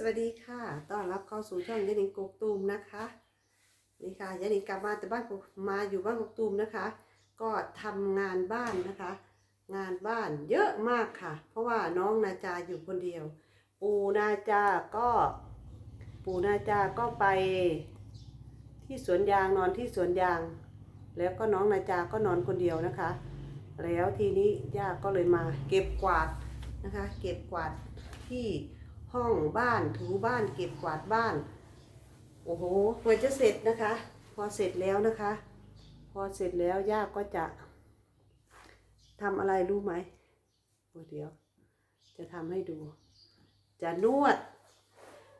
สวัสดีค่ะ ต้อนรับเข้าสู่ช่องยานิงกกตูมนะคะ นี่ค่ะยานิงกลับมาแต่บ้านมาอยู่บ้านกกตูมนะคะ ก็ทำงานบ้านนะคะ งานบ้านเยอะมากค่ะ เพราะว่าน้องนาจาอยู่คนเดียว ปูนาจาก็ ปูนาจาก็ไป ที่สวนยางนอนที่สวนยาง แล้วก็น้องนาจาก็นอนคนเดียวนะคะ แล้วทีนี้ย่าก็เลยมาเก็บกวาดนะคะ เก็บกวาดที่ ห้องบ้านถูบ้านเก็บกวาดบ้าน โอ้โหกว่าจะเสร็จนะคะ พอเสร็จแล้วนะคะ พอเสร็จแล้วย่าก็จะทำอะไรรู้ไหมเดี๋ยว จะทำให้ดู จะนวด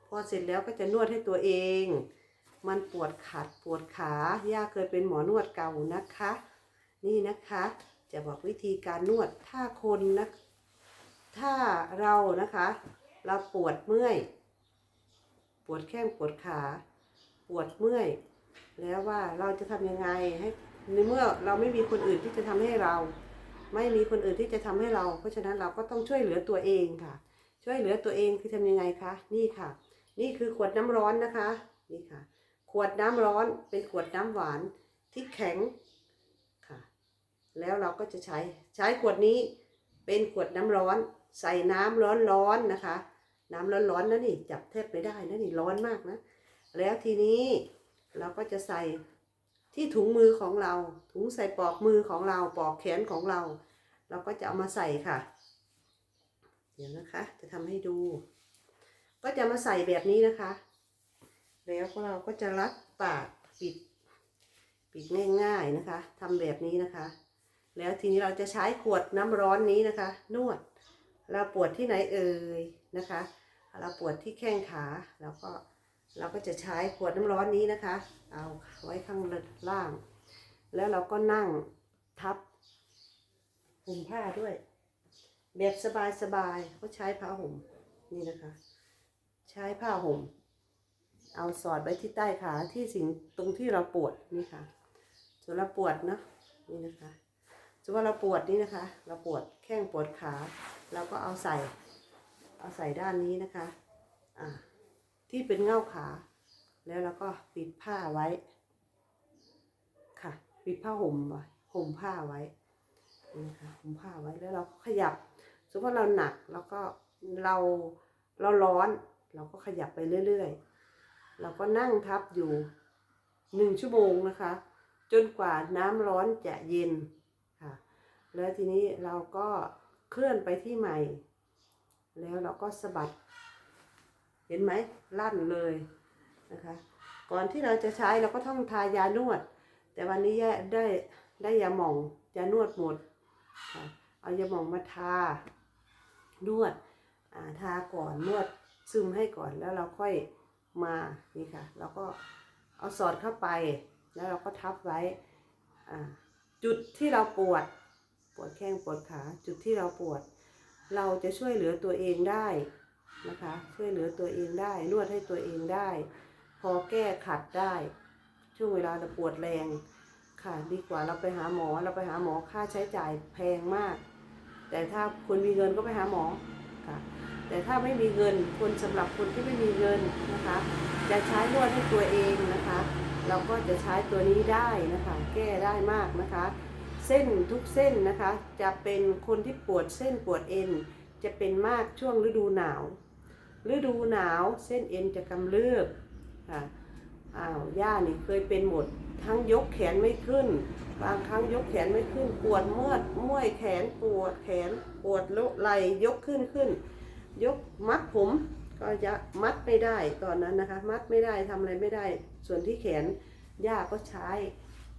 พอเสร็จแล้วก็จะนวดให้ตัวเอง มันปวดขัดปวดขาย่าเคยเป็นหมอนวดเก่านะคะ นี่นะคะ จะบอกวิธีการนวดถ้าคนนะถ้าเรานะคะ เราปวดเมื่อย ปวดแข้งปวดขา ปวดเมื่อย แล้วว่าเราจะทำยังไงให้ในเมื่อเราไม่มีคนอื่นที่จะทำให้เรา ไม่มีคนอื่นที่จะทำให้เรา เพราะฉะนั้นเราก็ต้องช่วยเหลือตัวเองค่ะ ช่วยเหลือตัวเองคือทำยังไงคะ นี่ค่ะ นี่คือขวดน้ำร้อนนะคะ นี่ค่ะ ขวดน้ำร้อนเป็นขวดน้ำหวานที่แข็งค่ะ แล้วเราก็จะใช้ใช้ขวดนี้เป็นขวดน้ำร้อน ใส่น้ำร้อนๆนะคะ น้ำร้อนๆนะนี่จับแทบไม่ได้นะนี่ร้อนมากนะ แล้วทีนี้เราก็จะใส่ที่ถุงมือของเรา ถุงใส่ปลอกมือของเราปลอกแขนของเรา เราก็จะเอามาใส่ค่ะ เดี๋ยวนะคะ จะทำให้ดู ก็จะมาใส่แบบนี้นะคะ แล้วเราก็จะรัดปากปิด ปิดง่ายๆนะคะทำแบบนี้นะคะ แล้วทีนี้เราจะใช้ขวดน้ำร้อนนี้นะคะ นวด เราปวดที่ไหนเอ่ยนะคะ เราปวดที่แข้งขาแล้วก็เราก็จะใช้ขวดน้ำร้อนนี้นะคะ เอาไว้ข้างล่าง แล้วเราก็นั่งทับห่มผ้าด้วย แบบสบายๆก็ใช้ผ้าห่มนี่นะคะ ใช้ผ้าห่ม เอาสอดไว้ที่ใต้ขาที่สิ่งตรงที่เราปวดนี่ค่ะส่วนเราปวดเนอะนี่นะคะส่วนว่าเราปวดนี่นะคะ เราปวดแข้งปวดขา เราก็เอาใส่ เอาใส่ด้านนี้นะคะอ่าที่เป็นเง่าขา แล้วเราก็ปิดผ้าไว้ ค่ะ ปิดผ้าห่มไว้ห่มผ้าไว้นะคะห่มผ้าไว้แล้วเราก็ขยับสมมติเราหนักแล้วก็เราเราร้อน เราก็ขยับไปเรื่อยๆ เราก็นั่งทับอยู่หนึ่งชั่วโมงนะคะ จนกว่าน้ำร้อนจะเย็นค่ะ แล้วทีนี้เราก็ เคลื่อนไปที่ใหม่ แล้วเราก็สะบัด เห็นไหมลั่นเลยนะคะ ก่อนที่เราจะใช้เราก็ต้องทายานวด แต่วันนี้แย่ได้ได้ยาหม่องยานวดหมดเอายาหม่องมาทานวดาทาก่อนนวดซึมให้ก่อนแล้วเราค่อยมานี่ค่ะแล้วก็เอาสอดเข้าไปแล้วเราก็ทับไว้จุดที่เราปวด ปวดแข้งปวดขาจุดที่เราปวด เราจะช่วยเหลือตัวเองได้นะคะ ช่วยเหลือตัวเองได้ นวดให้ตัวเองได้ พอแก้ขัดได้ ช่วงเวลาเราปวดแรงค่ะ ดีกว่าเราไปหาหมอเราไปหาหมอค่าใช้จ่ายแพงมาก แต่ถ้าคนมีเงินก็ไปหาหมอค่ะ แต่ถ้าไม่มีเงินคนสำหรับคนที่ไม่มีเงินนะคะ จะใช้นวดให้ตัวเองนะคะ เราก็จะใช้ตัวนี้ได้นะคะ แก้ได้มากนะคะ เส้นทุกเส้นนะคะ จะเป็นคนที่ปวดเส้นปวดเอ็น จะเป็นมากช่วงฤดูหนาว ฤดูหนาวเส้นเอ็นจะกำเริบค่ะอ้าวย่านี่เคยเป็นหมดทั้งยกแขนไม่ขึ้น บางครั้งยกแขนไม่ขึ้น ปวดเมื่อยเมื่อยแขนปวดแขนปวดไหลยกขึ้นขึ้น ยกมัดผมก็จะมัดไม่ได้ตอนนั้นนะคะ มัดไม่ได้ทำอะไรไม่ได้ ส่วนที่แขนย่าก็ใช้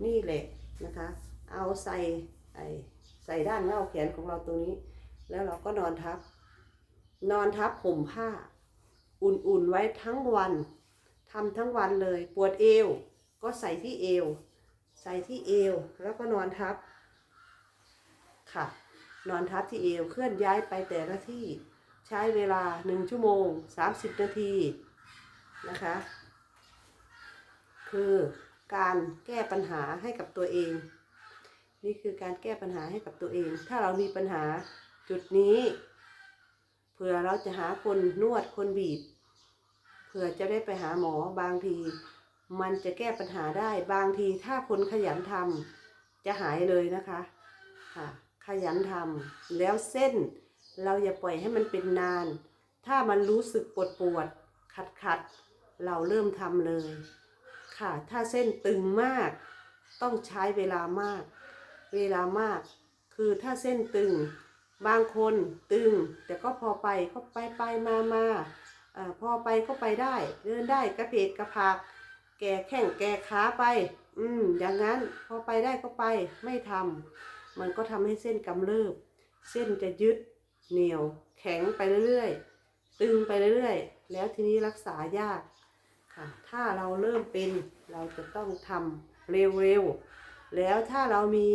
นี่แหละนะคะ เอาใส่ไอใส่ด้านเง่าแขนของเราตรงนี้ แล้วเราก็นอนทับ นอนทับห่มผ้า อุ่นๆไว้ทั้งวันทำทั้งวันเลย ปวดเอว ก็ใส่ที่เอว ใส่ที่เอว แล้วก็นอนทับ ค่ะ นอนทับที่เอว เคลื่อนย้ายไปแต่ละที่ ใช้เวลาหนึ่งชั่วโมงสามสิบนาที นะคะ คือการแก้ปัญหาให้กับตัวเอง นี่คือการแก้ปัญหาให้กับตัวเอง ถ้าเรามีปัญหาจุดนี้ เผื่อเราจะหาคนนวดคนบีบ เผื่อจะได้ไปหาหมอบางที มันจะแก้ปัญหาได้บางทีถ้าคนขยันทำจะหายเลยนะคะค่ะขยันทำแล้วเส้นเราอย่าปล่อยให้มันเป็นนาน ถ้ามันรู้สึกปวดปวดขัดขัดเราเริ่มทำเลย ค่ะ ถ้าเส้นตึงมาก ต้องใช้เวลามาก เวลามาก คือถ้าเส้นตึง บางคนตึง แต่ก็พอไปก็ไปไปมามาอพอไปก็ไปได้ เดินได้กระเพกกระพาก แก่แข้งแก่ขาไป อืม อย่างนั้นพอไปได้ก็ไปไม่ทำมันก็ทำให้เส้นกำเริบ เส้นจะยึดเหนียว แข็งไปเรื่อยๆ ตึงไปเรื่อยๆ แล้วทีนี้รักษายากค่ะ ถ้าเราเริ่มเป็นเราจะต้องทำเร็วๆ แล้วถ้าเรามี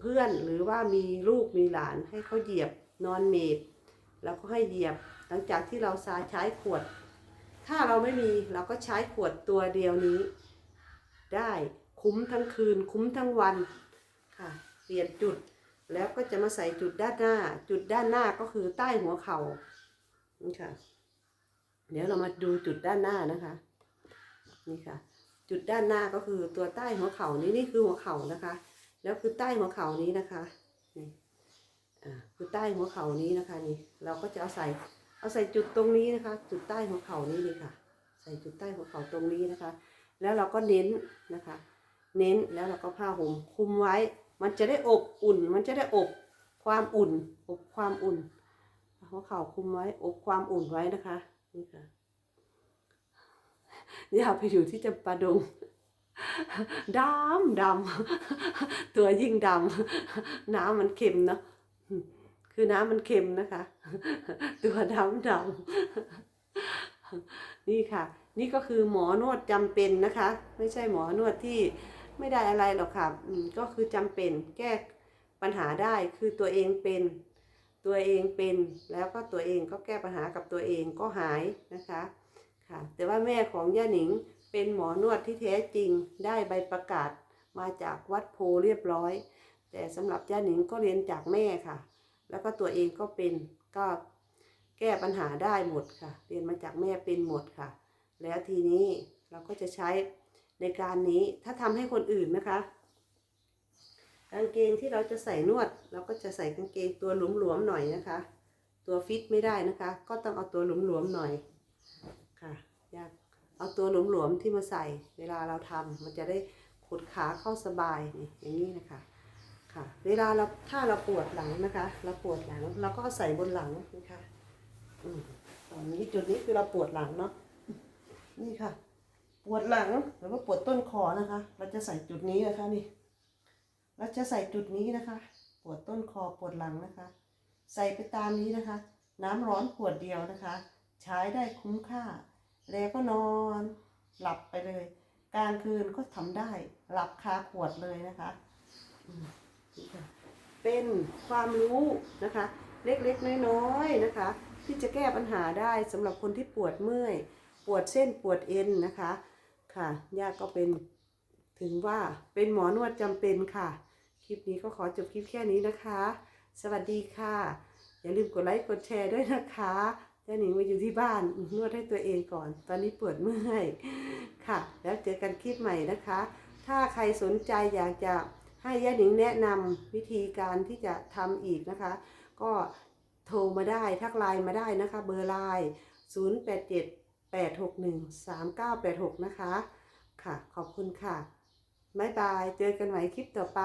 เพื่อนหรือว่ามีลูกมีหลานให้เขาเหยียบนอนเมดแล้วก็ให้เหยียบหลังจากที่เราสาใช้ขวด ถ้าเราไม่มีเราก็ใช้ขวดตัวเดียวนี้ ได้คุ้มทั้งคืน คุ้มทั้งวันค่ะเปลี่ยนจุดแล้วก็จะมาใส่จุดด้านหน้า จุดด้านหน้าก็คือใต้หัวเข่านี่ค่ะ เดี๋ยวเรามาดูจุดด้านหน้านะคะ นี่ค่ะ จุดด้านหน้าก็คือตัวใต้หัวเข่านี้นี่คือหัวเข่านะคะ แล้วคือใต้หัวเข่านี้นะคะนี่อ่าคือใต้หัวเข่านี้นะคะนี่เราก็จะเอาใส่เอาใส่จุดตรงนี้นะคะ จุดใต้หัวเข่านี้เลยค่ะ ใส่จุดใต้หัวเข่าตรงนี้นะคะ แล้วเราก็เน้นนะคะ เน้นแล้วเราก็ผ้าห่มคุมไว้ มันจะได้อบอุ่น มันจะได้อบความอุ่น อบความอุ่นหัวเข่าคุมไว้อบความอุ่นไว้นะคะนี่ค่ะ อย่าไปอยู่ที่จำปาดงดำดำตัวยิ่งดำน้ำมันเค็มเนาะคือน้ำมันเค็มนะคะ ตัวดำดำนี่ค่ะ นี่ก็คือหมอนวดจำเป็นนะคะ ไม่ใช่หมอนวดที่ไม่ได้อะไรหรอกค่ะก็คือจำเป็นแก้ปัญหาได้คือตัวเองเป็น ตัวเองเป็น แล้วก็ตัวเองก็แก้ปัญหากับตัวเองก็หายนะคะ ค่ะ แต่ว่าแม่ของย่าหนิงเป็นหมอนวดที่แท้จริงได้ใบประกาศมาจากวัดโพเรียบร้อย แต่สำหรับย่าหนิงก็เรียนจากแม่ค่ะ แล้วก็ตัวเองก็เป็นก็แก้ปัญหาได้หมดค่ะ เรียนมาจากแม่เป็นหมดค่ะ แล้วทีนี้เราก็จะใช้ในการนี้ถ้าทำให้คนอื่นนะคะกางเกงที่เราจะใส่นวด เราก็จะใส่กางเกงตัวหลวมๆหน่อยนะคะ ตัวฟิตไม่ได้นะคะ ก็ต้องเอาตัวหลวมๆหน่อย ค่ะยากเอาตัวหลวมๆที่มาใส่เวลาเราทำมันจะได้ขดขาเข้าสบายนี่อย่างนี้นะคะค่ะ เวลาเราถ้าเราปวดหลังนะคะ เราปวดหลังเราก็เอาใส่บนหลังนะคะอืมตอนนี้จุดนี้คือเราปวดหลังเนาะนี่ค่ะ ปวดหลังหรือว่าปวดต้นคอนะคะ เราจะใส่จุดนี้นะคะนี่ เราจะใส่จุดนี้นะคะ ปวดต้นคอปวดหลังนะคะ ใส่ไปตามนี้นะคะ น้ำร้อนขวดเดียวนะคะ ใช้ได้คุ้มค่า แล้วก็นอน หลับไปเลย กลางคืนก็ทำได้ หลับคาขวดเลยนะคะอืมนี่ค่ะเป็นความรู้นะคะ เล็กๆน้อยๆนะคะ ที่จะแก้ปัญหาได้สำหรับคนที่ปวดเมื่อย ปวดเส้นปวดเอ็นนะคะ ค่ะย่าก็เป็นถึงว่าเป็นหมอนวดจำเป็นค่ะ คลิปนี้ก็ขอจบคลิปแค่นี้นะคะ สวัสดีค่ะ อย่าลืมกดไลค์กดแชร์ด้วยนะคะ เจ้าหนิงมาอยู่ที่บ้านนวดให้ตัวเองก่อน ตอนนี้ปวดเมื่อยค่ะ แล้วเจอกันคลิปใหม่นะคะ ถ้าใครสนใจอยากจะให้ย่าหนิงแนะนำวิธีการที่จะทำอีกนะคะ ก็โทรมาได้ทักไลน์มาได้นะคะ เบอร์ไลน์ 087 861 3986 นะคะ ค่ะ ขอบคุณค่ะ บ๊ายบาย เจอกันใหม่คลิปต่อไป